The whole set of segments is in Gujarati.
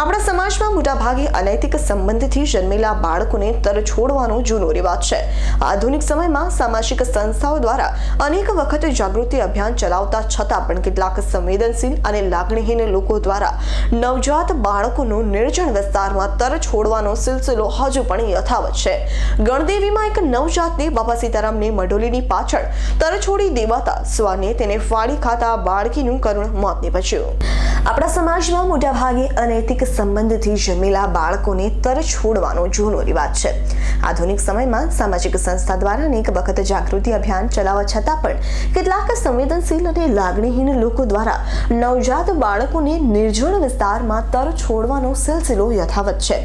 આપણા સમાજમાં મોટાભાગે અનૈતિક સંબંધથી જન્મેલા બાળકોને તર છોડવાનો જૂનો રિવાજ છે. આધુનિક સમયમાં સામાજિક સંસ્થાઓ દ્વારા અનેક વખત જાગૃતિ અભિયાન ચલાવતા છતાં પણ કેટલાક સંવેદનશીલ અને લાગણીહીન લોકો દ્વારા નવજાત બાળકોનું નિર્જન વિસ્તારમાં તર છોડવાનો સિલસિલો હજુ પણ યથાવત છે. ગણદેવીમાં એક નવજાતને બાપા સીતારામની મઢોલીની પાછળ તર છોડી દેવાતા સ્વાને તેને ફાડી ખાતા બાળકીનું કરુણ મોત નીપજ્યું. આપણા સમાજમાં મોટાભાગે અનૈતિક સંબંધથી જન્મેલા બાળકોને તર છોડવાનો જૂનો રિવાજ છે. આધુનિક સમયમાં સામાજિક સંસ્થા દ્વારા અનેક વખત જાગૃતિ અભિયાન ચલાવવા છતાં પણ કેટલાક સંવેદનશીલ અને લાગણીહીન લોકો દ્વારા નવજાત બાળકોને નિર્જળ વિસ્તારમાં તર છોડવાનો સિલસિલો યથાવત છે.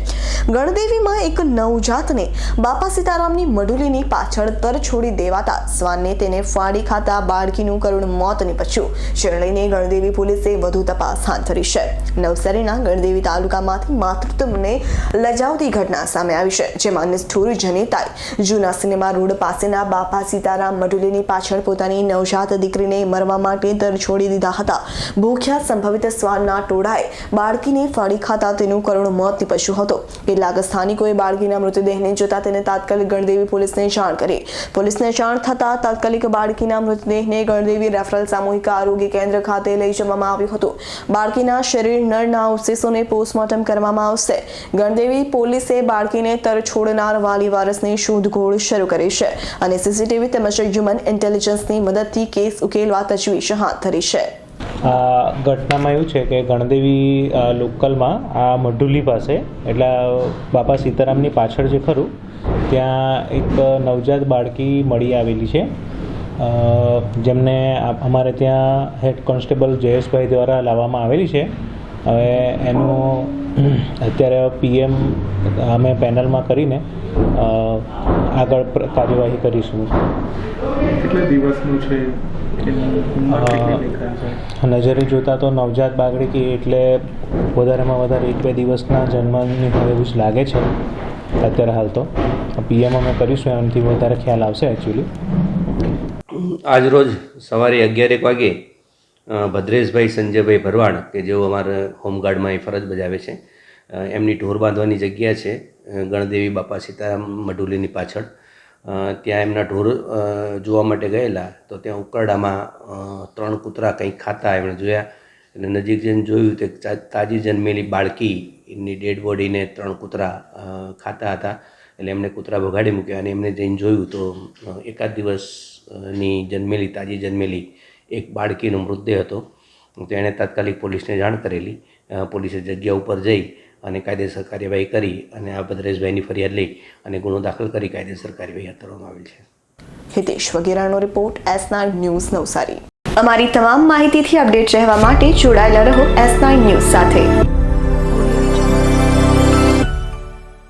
ગણદેવીમાં એક નવજાતને બાપા સીતારામની મડુલીની પાછળ તર છોડી દેવાતા સ્વાનને તેને ફાડી ખાતા બાળકીનું કરુણ મોત નીપજ્યું. જેને લઈને ગણદેવી પોલીસે વધુ તપાસ હાથ ધરી છે. નવસારીના ગણદેવી તાલુકામાંથી માતૃત્વને લજાવતી ઘટના સામે આવી છે, જેમાં નિષ્ઠુર જનેતાએ જૂના સિનેમા રોડ પાસેના બાપા સીતારામ મડુલીની પાછળ પોતાની નવજાત દીકરીને મરવા માટે દર છોડી દીધા હતા. ભૂખ્યા સંભવિત સ્વાનના ટોળાએ બાળકીને ફાળી ખાતા તેનું કરુણ મોત નિપજ્યું હતું. કેટલાક સ્થાનિકોએ બાળકીના મૃતદેહને જોતા તેને તાત્કાલિક ગણદેવી પોલીસને જાણ કરી. પોલીસને જાણ થતાં તાત્કાલિક બાળકીના મૃતદેહને ગણદેવી રેફરલ સામૂહિક આરોગ્ય કેન્દ્ર ખાતે લઈ જવામાં આવ્યું હતું. બાળકીના શરીર નરના અવશેષોને પોસ્ટમોર્ટમ કરવામાં આવશે. ગણદેવી પોલીસે બાળકીને તર છોડનાર વાલી વારસની શોધખોળ શરૂ કરી છે અને સીસીટીવી તેમજ હ્યુમન ઇન્ટેલિજન્સની મદદથી કેસ ઉકેલવા તજવીજ હાથ ધરી છે. આ ઘટનામાં એવું છે કે ગણદેવી લોકલમાં આ મઢુલી પાસે, એટલે બાપા સીતારામની પાછળ જે ખરું, ત્યાં એક નવજાત બાળકી મળી આવેલી છે. જેમને અમારે ત્યાં હેડ કોન્સ્ટેબલ જયેશભાઈ દ્વારા લાવવામાં આવેલી છે. હવે એનું અત્યારે પીએમ અમે પેનલમાં કરીને આગળ કાર્યવાહી કરીશું. કેટલા દિવસનું છે? નજરે જોતાં તો નવજાત બાળકી એટલે વધારેમાં વધારે એક બે દિવસના જન્મની હવે એવું જ લાગે છે અત્યારે હાલ તો. પીએમ અમે કરીશું એમથી વધારે ખ્યાલ આવશે એકચ્યુઅલી આજરોજ સવારે અગિયાર એક વાગે ભદ્રેશભાઈ સંજયભાઈ ભરવાડ, કે જેઓ અમારા હોમગાર્ડમાં અહીં ફરજ બજાવે છે એમની ઢોર બાંધવાની જગ્યા છે ગણદેવી બાપા સીતારામ મઢુલીની પાછળ. ત્યાં એમના ઢોર જોવા માટે ગયેલા, તો ત્યાં ઉકરડામાં ત્રણ કૂતરા કંઈક ખાતા એમણે જોયા, અને નજીક જઈને જોયું તે તાજી જન્મેલી બાળકી એની ડેડ બોડીને ત્રણ કૂતરા ખાતા હતા, એટલે એમને કૂતરા ભગાડી મૂક્યા, અને એમને જઈને જોયું તો એકાદ એકાદ દિવસની જન્મેલી, તાજી જન્મેલી એક બાળકીનો મૃતદેહ હતો. તો એણે તાત્કાલિક પોલીસને જાણ કરેલી. પોલીસે જગ્યા ઉપર જઈ અને કાયદેસર કાર્યવાહી કરી અને આ ભદ્રેશભાઈની ફરિયાદ લઈ અને ગુનો દાખલ કરી કાયદેસર કાર્યવાહી હાથ ધરવામાં આવેલ છે. Hitesh વગેરાનો report S nine news Navsari. અમારી તમામ માહિતીથી અપડેટ રહેવા માટે જોડાયેલા રહો એસ ન્યૂઝ સાથે.